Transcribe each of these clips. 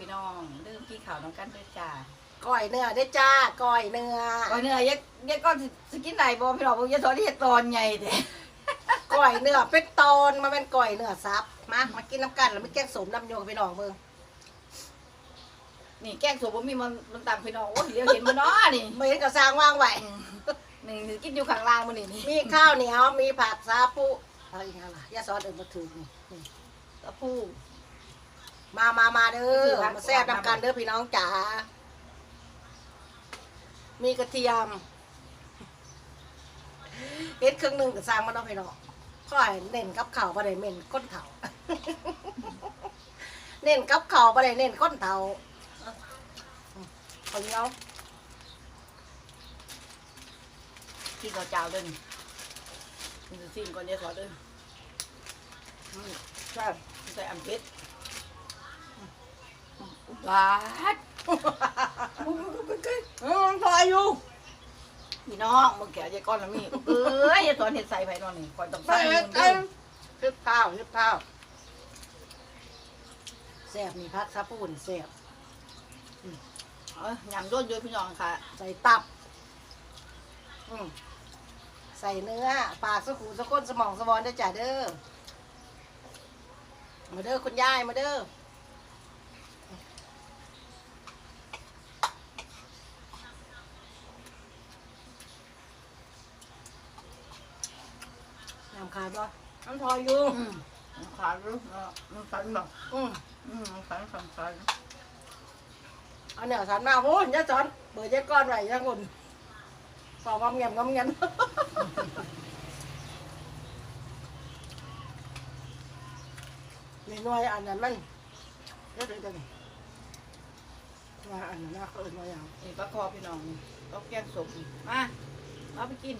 พี่น้องเริ่มกี่ข่าวน้องกันด้วยจ้าก้อยเนื้อได้อจ้าก้อยเนื้อก่อนเนื้อยักยักก้อนสกินไหนบ่พี่น้องบ่ยักตอนที่ตอนใหญ่เด้ก้อยเนื้อเป็นตอนมาเป็นก้อยเนื้อซับมามากินน้ำกันแล้วไม่แกงสมน้ำโยงพี่น้องเบิ่งนี่แกงสวบ่มีมันมันต่างพี่น้องโอ้ยเดี๋ยวเห็นบ่เนาะนี่ไม่เห็นกระซางว่างไว้นี่สิกินอยู่ข้างล่างมื้อนี้นี่มีข้าวเหนียวมีผักซาปุอะไรอีกอย่างล่ะยาซอสเดินมาถึงนี่นี่ตะผู้ มามามาเด้ถืออว่ามาแซ่บน้ำกันเด้อพี่น้องจ๋า มีกระเทียมเอ็ดครึ่งหนึ่งกับซางมันเนาะพี่น้องก็ให้เน้นกับข่าวประเด็นเน้นก้นเข่าเน้นกับข่าวประเด็นเน้นก้นเข่าเอาเนาะกินข้าวเจ้าเด้อนี่นี่สิสิ่งก่อนเดี๋ยวขอเด้ออืมใช่ใส่อันเผ็ด บาดอืมพออยู่พี่น้องมึงแกะยายก้อนละมีเอ้ยยายตอนเห็ดใส่ไผ่นอนนี่ก่อนต้องใส่ใส่เอ็เงิดนเอ็เด้อมยึดข้าวยึดข้าวแซ่บนี่พักซาปูนแซ่บเอ้ยยำรวดด้วยพี่น้องค่ะใส่ตับ อืมใส่เนื้อปลากสักขูสักก้นสมองสมองได้อจ้ะเด้อมาเด้อคุณยายมาเด้อ น้ำขาดบ่น้ำทอยอยู่อืมมันขาดหรือเนาะมันสันแบบอืมอืมมันสันสันสันเอาเนี่ยสันมาโอ้ยยาสอนเบิดยาก้อนไว้ยาคนสองงำเงียบงำเงียบนี่หน่วยอันนั้นมันเดี๋ยวเดี๋ยวเดี๋ยวว่าอันนั้นนะเขาเอิ้นว่าอย่างนี่ปลาคอพี่น้องนี่ก็แกงสมมาเอาไปกิน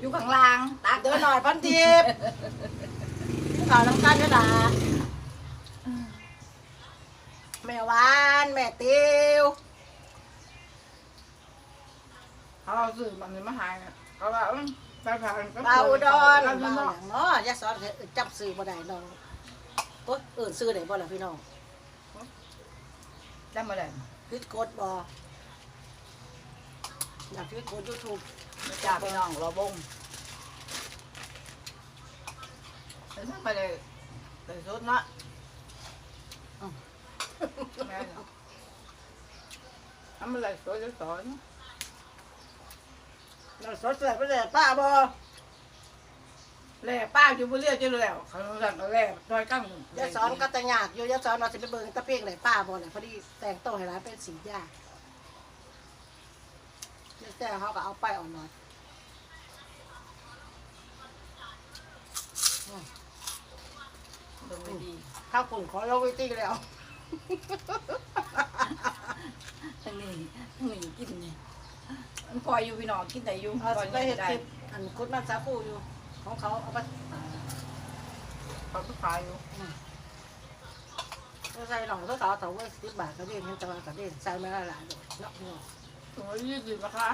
อยู่ข้างล่างตักเดินหน่อยพันทิพย์ข่าวน้ำกันก็ด่าแม่หวานแม่ติวเขาเอาซื้อมันนี่มาหายน่ะเขาว่าอืมไปผ่านก็ปลาอุดรปปลาลาอุอดรย่างเนาะยาซอสจำซื้อบ่ได้น้องโอ๊ยเอิ้นซื้อได้บ่ล่ะพี่น้องจำมาเลยพิดกดบ่อยากพิดกดยูทูบมา จ้าพี่น้องรอบงไปทำไปเลยไปสุดเนาะแม่เนาะทำอะไรสวยจะสอนเราสดเสร็จไปเลยป้าบ่แล่ป้าอยู่บนเรือจะแล้วเขาสั่งก็แล่ดอยกั้งยาสอนก็แต่ยากอยู่ยาสอนเราสิไปเบิ่งตะเพียงไหนป้าบ่น่ะพอดีแต่งโตวให้ร้านเป็นสียา แต่เขาก็เอาไปออนหน่อยตรงไม่ดีข้าวปุ่นขอเราไว้ตีแล้วทั้งนี้ทั้งนี้กินนี่มันคออยู่พี่น้องกินแต่อยู่เอาตอนไปนี้เห็ดได้คลิปอันคุดมันสาปูอยู่ ของเขาเอาไปเขาก็ขายอยู่ก็ใส่หน่อยเขาเขาเขาไว้สิบบาทก็เด่นเห็นแตะวันก็เด่นใส่มาละหลายอยู่เนาะ เนาะตัวยี่สิบราคา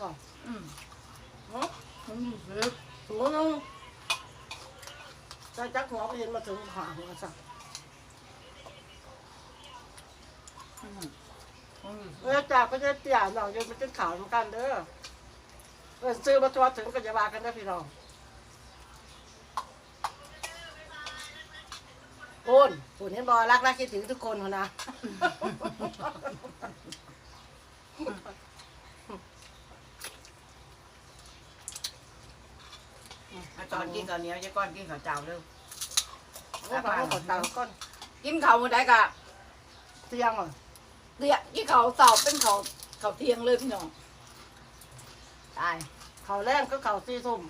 บอกอืมเนาะผมยี่สิบหัวนึงใส่จักหัวไปเห็นมาถึงขาหัวสั่งอืมผมยี่สิบเออจากก็จะเตี่ยหน่อยยังเป็นข่าวเหมือนกันเด้อเออซื้อมาตัวถึงก็จะว่ากันได้อพี่น้องโอนโอนเห็นบอรักรักคิดถึงทุกคนหัวนะ อาจอนกินข้าวเหนียวจะก้อนกินข้าวเจ้าเร็วโอ้ยกดตังก้อนกินข้าวมื้อใดกะเที่ยงอะเรียกกินข้าวเสาเป็นข้าวข้าวเที่ยงเลยพี่น้องตายเขาแรงก็เขาตีทุ่ม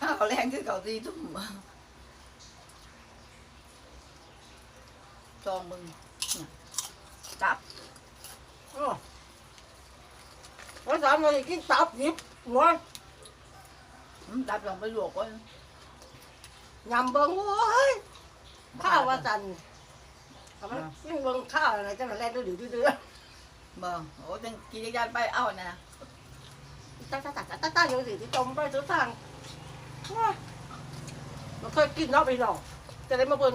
ข้าวแรงคือข้าวตีทุ่มจองมึงเนี่ยจับโอ้วันสามวันกินตับหยิบหัว อืมจับลองไปลวกก่อนยำเบิ้งโอ้ยข้าวว่าจันทำไมยิ่งเบิ้งข้าวอะไรจังแรงดื้อดื้อดื้อเบิ่งโอ้จังกินจักรยานไปเอานะตาตาตาตาตาอยู่สิที่จมไปสุดทางว้าเราเคยกินเนาะไปหรอกจะได้มาเบิ้ง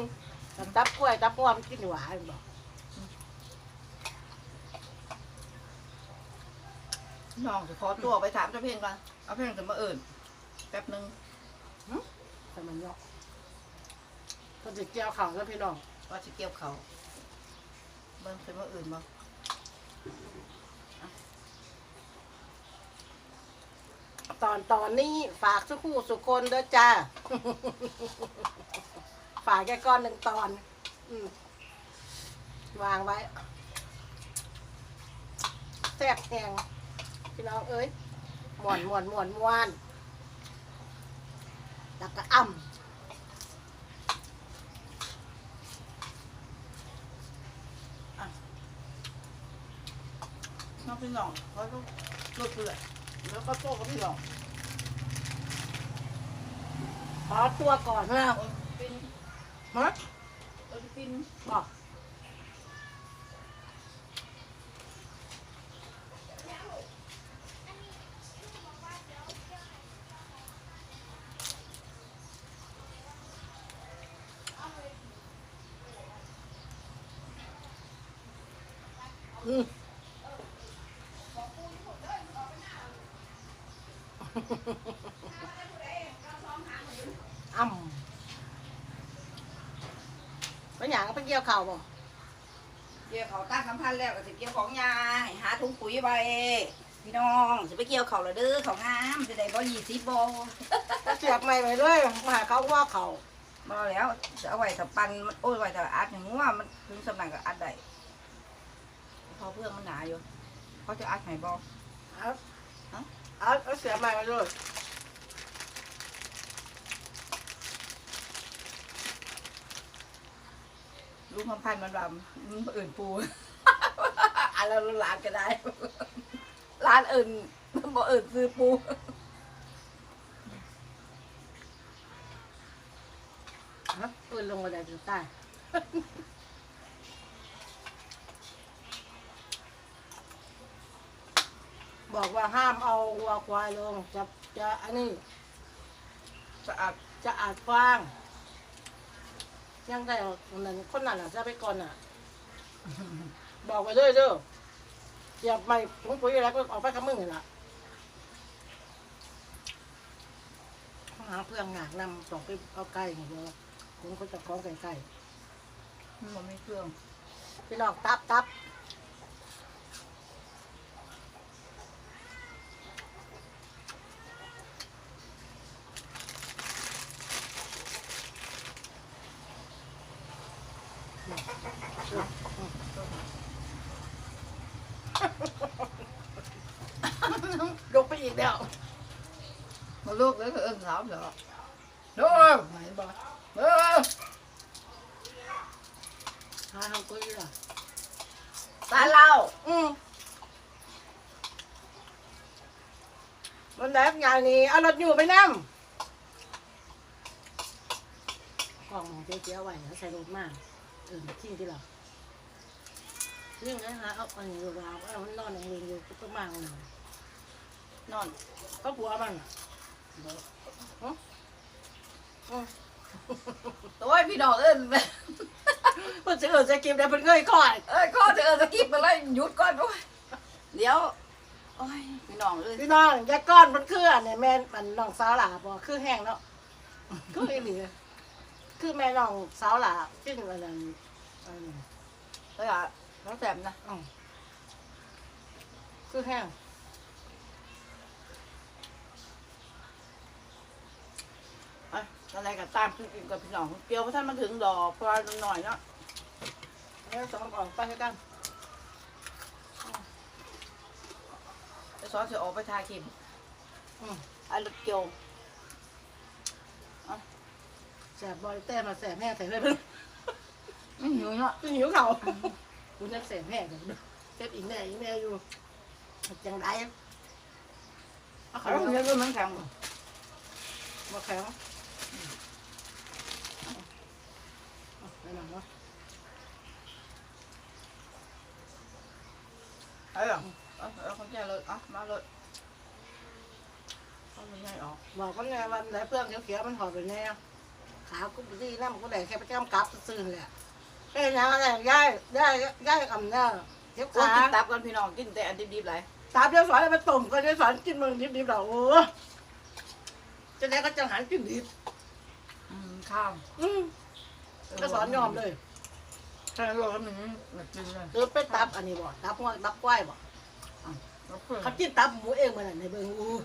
ตับตับกล้วยตับพวมนกินหวานบอกน้องจะขอตัวไปถามเจ้าเพลงก่อนเอาเพลงจะมาเอิ่นแป๊บหนึงแต่มันเนาะก็จะเกี่ยวเข่าแล้วพี่น้องว่าจะเกี่ยวเขาเบิ่งเป็นมาเอิ่นบ่ตอนตอนนี้ฝากสุคู่สุคนเด้อจ้า ฝากแค่ก้อนหนึ่งตอน อืมวางไว้แซ่บแหงพี่น้องเอ้ยม่วนม่วนม่วนม่วน แล้วก็อ่น้องพี่น้องเขาต้องลุกเลือดแล้วก็โต้กับพี่น้องำขอตัวก่อนนะโอ้ยปิน ฮะโอ้ยปินบอก อ่ำเป็นอย่างเป็นเกี่ยวเข่าบ่เกี่ยวเขาตั้งสัมพันธ์แล้วก็สิเกี่ยวของยาให้หาถุงปุ๋ยไว้พี่น้องจะไปเกี่ยวเขาละเด้อเขางามจะได้บ่ยี่สิบบ่เสียบใหม่ไปด้วยมาหาเขาว่าเขาบ่แล้วจะเอาไว้ถ้าปั่นมันโอ้ยไว้ถ้าอัดอย่างงัวมันถึงสำนักก็อัดได้เพอเพื่องมันหนาอยู่เขาจะอัดให้บ่เอา เอาเอาเสียบใหม่ไปด้วยลูกคำพันธ์มันรำมันอื่นปูอันเราร้านก็ได้ ร้านอื่นบ่อื่นซื้อปูฮะปืนลงมาได้ถึงใต้ บอกว่าห้ามเอาวัวควายลงจะจะอันนี้สะอาดจะอาจฟางยังได้เอาคนนั้นคนนั้นอะจะไปก่อนอะ บอกไปเลยเด้อเสียบใหม่ถุงปุ๋ยอะไรก็ออกไปกับมึงนี่ล่ะหาเพื่อนหนักนำส่งไปเอาไก่อย่างเดียวผมก็จะคล้องไก่ไก่มันบ่มีเครื่องพี่น้องตับตับ ยกไปอีกแล้วมาลูกเลยคือเอิ้นสาวเหรอโดนไหนบอกเออหาทำกุ้ยล่ะตาเล่าอืมมันแบบอย่างนี้เอารถอยู่ไปนั่งกล่องเจ๊เจ๊ไว้แล้วใส่รถมากเออทิ้งที่เรา เรื่องนั้นฮะเอาอันนี้เราเอามันนอนอย่างเรียนอยู่ก็มากหน่อยนอนก็ผัวมันอะฮะอืมตัวพี่น้องเอิ้นเพิ่นจะเออจะกินได้เพิ่นเคยก่อนเอ้ยข้อจะเอิ้นสกิปไปเลยหยุดก่อนด้วยเดี๋ยวโอ้ยพี่น้องเอ้ยพี่น้องยาก้อนมันคืออันเนี่ยแม่มันน้องสาวหลาบ่คือแห้งเนาะคืออีหลีคือแม่น้องสาวหลากินอันนั้นอันนั้นเอ้ยอะ น้องแสบนะอืมคือแห้งเอ้ยอะไรก็ตามคือกินกับพี่น้องเกี่ยวพระท่านมาถึงดอกเพราะว่าหน่อยเนาะแล้วสองออกไปให้กันจะสอนจะออกไปทาครีมอืมไอ้รถเกี่ยวแสบบอยแต่มาแสบแห้งแต่เลยเพิ่นไม่หิวเนาะคือหิวเขา คุณนักแสบแห้งกันเซ็ตอีกแน่อีกแน่อยู่จังไดเอาเขาเขาเรียกว่ามันแข็งมาแข็งไปหนังวะเอ้ยเอาเอาคนแก่เลยเอะมาเลยเอาไม่ให้ออกบอกว่าไงวันไหนเพื่อนเขียวๆมันหอดไปแน่ขขากูไปดีนะมันก็ได้แค่ไปจ้ำกลับซื่อๆแหละ แค่นั้นอะไรย่ายย่ายย่ายอำนาจเจ็บโอ้ยขากินตับกันพี่น้องกินแต่อันดิบๆเลยตามเจ้าสอนแล้วมาต้มก็เจ้าสอนกินมึงดิบๆเราโอ้จะได้ก็จังหันกินดิบอืมข้าวอืมก็สอนยอมเลยใช่รวมหนึ่งแบบกินเลยหรือไปตับอันนี้บ่ตับหัวตับก้อยบ่แล้วเพื่อนเขากินตับหมูเองมันน่ะในเบิ่งอู้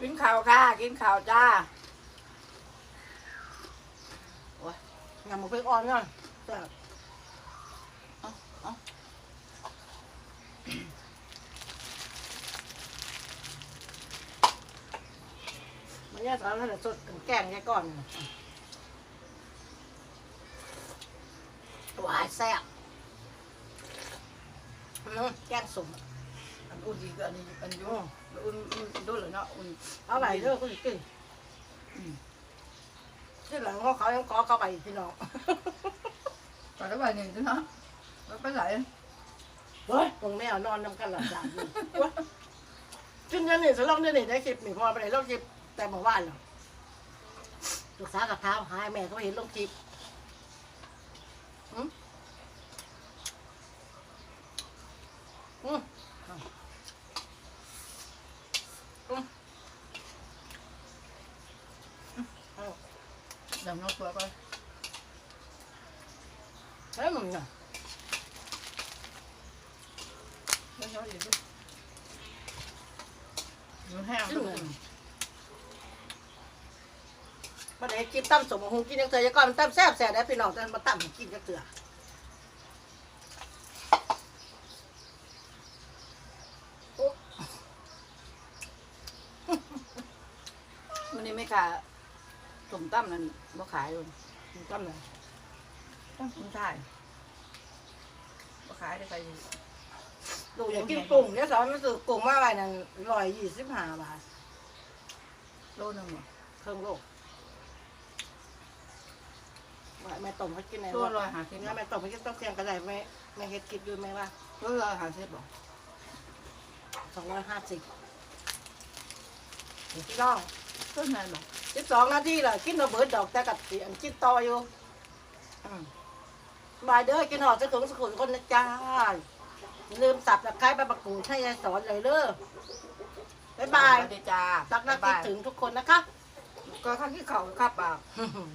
กินข้าวค่ะ กินข้าวจ้า งามมันไปอ่อนเนาะแต่เอาเอามันแย่สอนแล้วแต่สดแกงแค่ก่อนน่ะหวานแซ่บอืมแกงสมอันอุ่นดีกว่าอันนี้อันยุ่งอุ่นอุ่นดูเลยเนาะอุ่นเอาไปเด้อคุณกินอืม ที่หลังเขาเขายังขอเข้าไปพี่น้องไปแล้วไปหนึ่งเนาะแล้วไปไหนเฮ้ยตรงแมวนอนนำกันหลับจานอยู่เว้ยขึ้นยันนี่สลองเดี๋ยวนี่ได้คลิปนี่พอไปไหนลงคลิปแต่เมื่อวานเหรอลูกสาวกับเท้าหายแม่เขาเห็นลงคลิปอืมอืมอืมเอา ดำน้องตัวก็ เฮ้ยมึงน่ะ ไม่ชอบอีกด้วยมันแห้งด้วยพอได้กินตั้มสมหงกินยังเสือยังก่อนมันตั้มแซ่บแซ่บได้พี่น้องแต่มาตั้มกินยังเสือวันนี้ไม่ค่ะสมตั้มนั่นบ่ขายเลยตั้มเลยตั้มคุณชายบ่ขายได้ใคร ดูอยากกินกุ้งเนี่ยสอนมันซื้อกุ้งมาไว้นั่นร้อยยี่สิบห้าบาทโลหนึงเหรอเครื่องโลกว่าแม่ต้มให้กินไหนโลวะร้อยห้าสิบงั้นแม่ต้มให้กินต้องเคียงกันได้ไหมแม่เฮ็ดกินอยู่ไหมว่าโลร้อยห้าสิบบอกสองร้อยห้าสิบพี่น้องต้นไหนบอกสิบสองนาทีล่ะกินระเบิดดอกแต่กับสีอันกินต่ออยู่อืมบายเด้อกินหอดสักถุงสักถุงคนนะจ้า อย่าลืมสับตะไคร้ใบมะกรูดให้ยายสอนเลยเด้อบ๊ายบายสวัสดีจ้ารักนักคิดถึงทุกคนนะคะ ก็ข้างที่เขาครับอะอืม